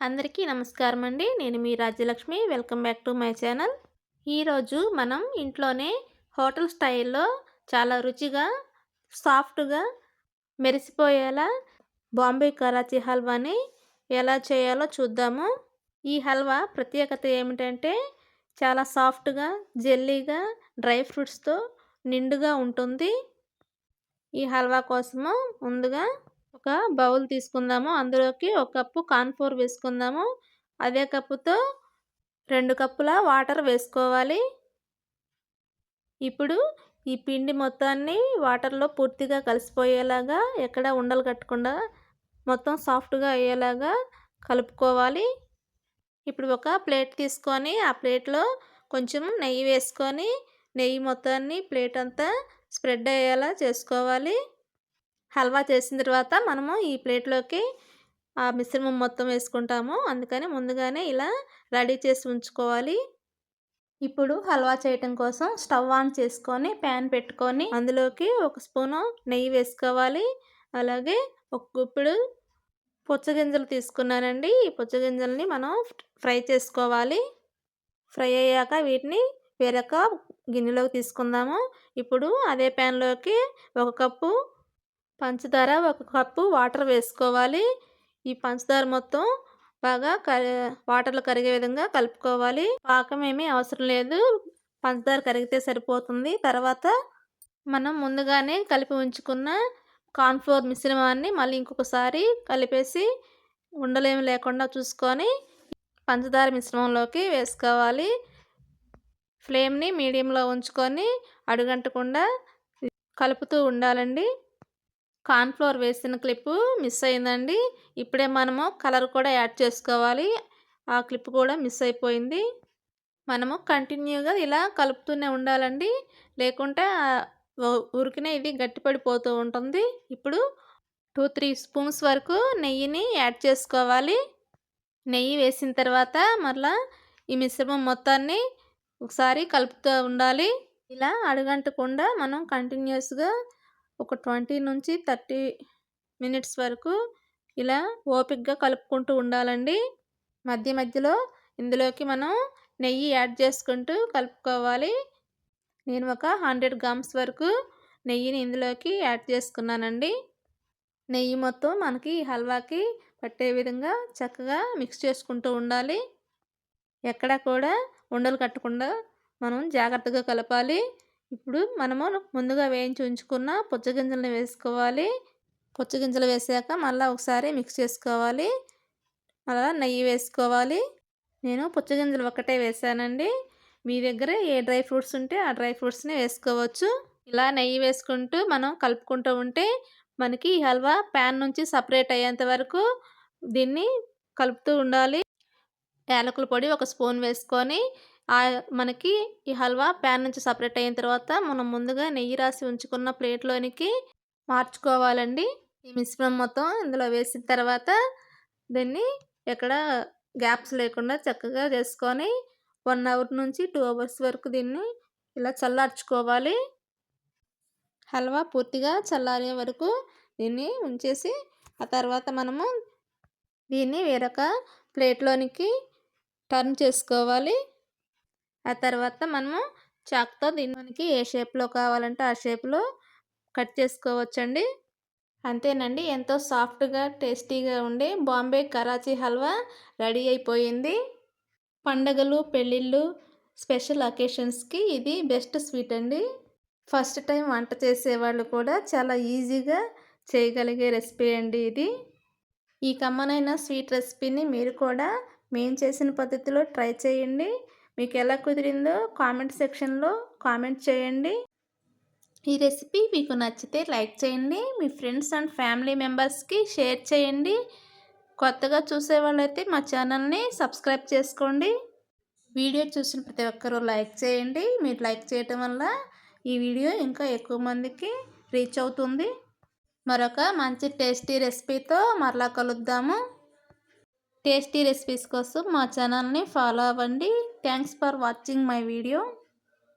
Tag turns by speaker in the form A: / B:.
A: అందరికీ నమస్కారం అండి. నేను మీ Rajyalakshmi. Welcome back to my channel. ఈరోజు మనం ఇంట్లోనే హోటల్ స్టైల్లో చాలా రుచిగా సాఫ్ట్గా మెరిసిపోయేలా బాంబే కరాచీ హల్వాని ఎలా చేయాలో చూద్దాము. ఈ హల్వా ప్రత్యేకత ఏమిటంటే చాలా సాఫ్ట్గా జెల్లీగా డ్రై ఫ్రూట్స్తో నిండుగా ఉంటుంది. ఈ హల్వా కోసము ముందుగా ఒక బౌల్ తీసుకుందాము. అందులోకి ఒక కప్పు కాన్ఫోర్ వేసుకుందాము. అదే కప్పుతో రెండు కప్పుల వాటర్ వేసుకోవాలి. ఇప్పుడు ఈ పిండి మొత్తాన్ని వాటర్లో పూర్తిగా కలిసిపోయేలాగా ఎక్కడ ఉండలు కట్టకుండా మొత్తం సాఫ్ట్గా అయ్యేలాగా కలుపుకోవాలి. ఇప్పుడు ఒక ప్లేట్ తీసుకొని ఆ ప్లేట్లో కొంచెం నెయ్యి వేసుకొని నెయ్యి మొత్తాన్ని ప్లేట్ అంతా స్ప్రెడ్ అయ్యేలా చేసుకోవాలి. హల్వా చేసిన తర్వాత మనము ఈ ప్లేట్లోకి ఆ మిశ్రమం మొత్తం వేసుకుంటాము. అందుకని ముందుగానే ఇలా రెడీ చేసి ఉంచుకోవాలి. ఇప్పుడు హల్వా చేయటం కోసం స్టవ్ ఆన్ చేసుకొని ప్యాన్ పెట్టుకొని అందులోకి ఒక స్పూను నెయ్యి వేసుకోవాలి. అలాగే ఒక గుప్పుడు పుచ్చగింజలు తీసుకున్నానండి. ఈ పుచ్చగింజల్ని మనం ఫ్రై చేసుకోవాలి. ఫ్రై అయ్యాక వీటిని వేరొక గిన్నెలోకి తీసుకుందాము. ఇప్పుడు అదే ప్యాన్లోకి ఒక కప్పు పంచదార ఒక కప్పు వాటర్ వేసుకోవాలి. ఈ పంచదార మొత్తం బాగా వాటర్లో కరిగే విధంగా కలుపుకోవాలి. పాకం ఏమీ అవసరం లేదు. పంచదార కరిగితే సరిపోతుంది. తర్వాత మనం ముందుగానే కలిపి ఉంచుకున్న కార్న్ఫ్లోర్ మిశ్రమాన్ని మళ్ళీ ఇంకొకసారి కలిపేసి ఉండలేమి లేకుండా చూసుకొని పంచదార మిశ్రమంలోకి వేసుకోవాలి. ఫ్లేమ్ని మీడియంలో ఉంచుకొని అడుగంటకుండా కలుపుతూ ఉండాలండి. కార్న్ఫ్లోర్ వేసిన క్లిప్పు మిస్ అయిందండి. ఇప్పుడే మనము కలర్ కూడా యాడ్ చేసుకోవాలి. ఆ క్లిప్ కూడా మిస్ అయిపోయింది. మనము కంటిన్యూగా ఇలా కలుపుతూనే ఉండాలండి. లేకుంటే ఉరికినే ఇది గట్టిపడిపోతూ ఉంటుంది. ఇప్పుడు టూ త్రీ స్పూన్స్ వరకు నెయ్యిని యాడ్ చేసుకోవాలి. నెయ్యి వేసిన తర్వాత మరలా ఈ మిశ్రమం మొత్తాన్ని ఒకసారి కలుపుతూ ఉండాలి. ఇలా అడగంటకుండా మనం కంటిన్యూస్గా ఒక ట్వంటీ నుంచి థర్టీ మినిట్స్ వరకు ఇలా ఓపిక్గా కలుపుకుంటూ ఉండాలండి. మధ్య మధ్యలో ఇందులోకి మనం నెయ్యి యాడ్ చేసుకుంటూ కలుపుకోవాలి. నేను ఒక హండ్రెడ్ గ్రామ్స్ వరకు నెయ్యిని ఇందులోకి యాడ్ చేసుకున్నానండి. నెయ్యి మొత్తం మనకి హల్వాకి పట్టే విధంగా చక్కగా మిక్స్ చేసుకుంటూ ఉండాలి. ఎక్కడ కూడా ఉండలు కట్టకుండా మనం జాగ్రత్తగా కలపాలి. ఇప్పుడు మనము ముందుగా వేయించి ఉంచుకున్న పుచ్చగింజలను వేసుకోవాలి. పుచ్చగింజలు వేసాక మళ్ళీ ఒకసారి మిక్స్ చేసుకోవాలి. మళ్ళీ నెయ్యి వేసుకోవాలి. నేను పుచ్చగింజలు ఒక్కటే వేసానండి. మీ దగ్గర ఏ డ్రై ఫ్రూట్స్ ఉంటే ఆ డ్రై ఫ్రూట్స్ని వేసుకోవచ్చు. ఇలా నెయ్యి వేసుకుంటూ మనం కలుపుకుంటూ ఉంటే మనకి ఈ హల్వా ప్యాన్ నుంచి సపరేట్ అయ్యేంత వరకు దీన్ని కలుపుతూ ఉండాలి. యాలకుల పొడి ఒక స్పూన్ వేసుకొని మనకి ఈ హల్వా ప్యాన్ నుంచి సపరేట్ అయిన తర్వాత మనం ముందుగా నెయ్యి రాసి ఉంచుకున్న ప్లేట్లోనికి మార్చుకోవాలండి. ఈ మిశ్రమం మొత్తం ఇందులో వేసిన తర్వాత దీన్ని ఎక్కడ గ్యాప్స్ లేకుండా చక్కగా చేసుకొని వన్ అవర్ నుంచి టూ అవర్స్ వరకు దీన్ని ఇలా చల్లార్చుకోవాలి. హల్వా పూర్తిగా చల్లారే వరకు దీన్ని ఉంచేసి ఆ తర్వాత మనము దీన్ని వేరొక ప్లేట్లోనికి టర్న్ చేసుకోవాలి. ఆ తర్వాత మనము చాక్తో దీనికి ఏ షేప్లో కావాలంటే ఆ షేప్లో కట్ చేసుకోవచ్చండి. అంతేనండి. ఎంతో సాఫ్ట్గా టేస్టీగా ఉండే బాంబే కరాచీ హల్వా రెడీ అయిపోయింది. పండగలు పెళ్ళిళ్ళు స్పెషల్ అకేషన్స్కి ఇది బెస్ట్ స్వీట్ అండి. ఫస్ట్ టైం వంట చేసేవాళ్ళు కూడా చాలా ఈజీగా చేయగలిగే రెసిపీ అండి ఇది. ఈ కమ్మనైన స్వీట్ రెసిపీని మీరు కూడా మేము చేసిన పద్ధతిలో ట్రై చేయండి. మీకు ఎలా కుదిరిందో కామెంట్ సెక్షన్లో కామెంట్ చేయండి. ఈ రెసిపీ మీకు నచ్చితే లైక్ చేయండి మీ ఫ్రెండ్స్ అండ్ ఫ్యామిలీ మెంబర్స్కి షేర్ చేయండి. కొత్తగా చూసే వాళ్ళైతే మా ఛానల్ని సబ్స్క్రైబ్ చేసుకోండి. వీడియో చూసిన ప్రతి ఒక్కరూ లైక్ చేయండి. మీరు లైక్ చేయటం వల్ల ఈ వీడియో ఇంకా ఎక్కువ మందికి రీచ్ అవుతుంది. మరొక మంచి టేస్టీ రెసిపీతో మరలా కలుద్దాము. టేస్టీ రెసిపీస్ కోసం మా ఛానల్ని ఫాలో అవ్వండి. Thanks for watching my video.